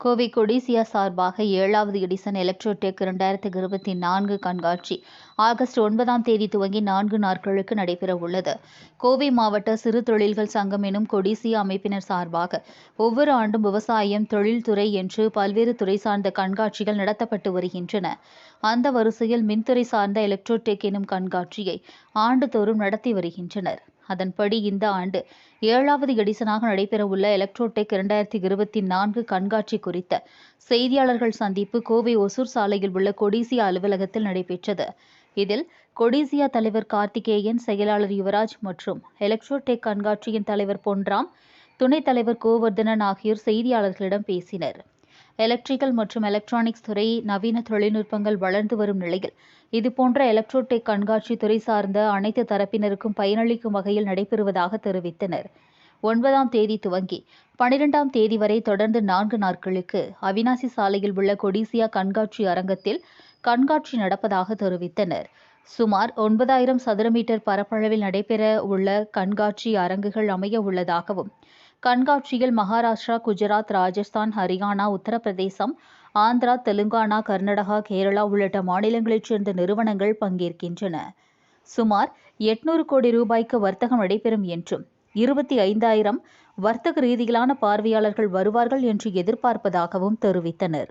கோவை கொடிசியா சார்பாக ஏழாவது Edison Electrotech இரண்டாயிரத்தி இருபத்தி நான்கு கண்காட்சி ஆகஸ்ட் ஒன்பதாம் தேதி துவங்கி நான்கு நாட்களுக்கு நடைபெற உள்ளது. கோவை மாவட்ட சிறு தொழில்கள் சங்கம் எனும் கொடிசியா அமைப்பினர் சார்பாக ஒவ்வொரு ஆண்டும் விவசாயம் தொழில்துறை என்று பல்வேறு துறை சார்ந்த கண்காட்சிகள் நடத்தப்பட்டு வருகின்றன. அந்த வரிசையில் மின்துறை சார்ந்த எலக்ட்ரோடெக் எனும் கண்காட்சியை ஆண்டுதோறும் நடத்தி வருகின்றனர். அதன்படி இந்த ஆண்டு ஏழாவது எடிசனாக நடைபெறவுள்ள எலக்ட்ரோடெக் இரண்டாயிரத்தி இருபத்தி நான்கு கண்காட்சி குறித்த செய்தியாளர்கள் சந்திப்பு கோவை ஒசூர் சாலையில் உள்ள கொடிசியா அலுவலகத்தில் நடைபெற்றது. இதில் கொடிசியா தலைவர் கார்த்திகேயன் செயலாளர் யுவராஜ் மற்றும் எலக்ட்ரோடெக் கண்காட்சியின் தலைவர் பொன்ராம் துணைத் தலைவர் கோவர்தனன் ஆகியோர் செய்தியாளர்களிடம் பேசினர். எலக்ட்ரிக்கல் மற்றும் எலக்ட்ரானிக்ஸ் துறை நவீன தொழில்நுட்பங்கள் வளர்ந்து வரும் நிலையில் இதுபோன்ற எலக்ட்ரோடெக் கண்காட்சி துறை சார்ந்த அனைத்து தரப்பினருக்கும் பயனளிக்கும் வகையில் நடைபெறுவதாக தெரிவித்தனர். ஒன்பதாம் தேதி துவங்கி பனிரெண்டாம் தேதி வரை தொடர்ந்து நான்கு நாட்களுக்கு அவினாசி சாலையில் உள்ள கொடிசியா கண்காட்சி அரங்கத்தில் கண்காட்சி நடப்பதாக தெரிவித்தனர். சுமார் ஒன்பதாயிரம் சதுர மீட்டர் பரப்பளவில் நடைபெற உள்ள கண்காட்சி அரங்குகள் அமைய உள்ளதாகவும் கண்காட்சியில் மகாராஷ்டிரா குஜராத் ராஜஸ்தான் ஹரியானா உத்தரப்பிரதேசம் ஆந்திரா தெலுங்கானா கர்நாடகா கேரளா உள்ளிட்ட மாநிலங்களைச் சேர்ந்த நிறுவனங்கள் பங்கேற்கின்றன. சுமார் எட்நூறு கோடி ரூபாய்க்கு வர்த்தகம் நடைபெறும் என்றும் இருபத்தி ஐந்தாயிரம் வர்த்தக ரீதியிலான பார்வையாளர்கள் வருவார்கள் என்று எதிர்பார்ப்பதாகவும் தெரிவித்தனர்.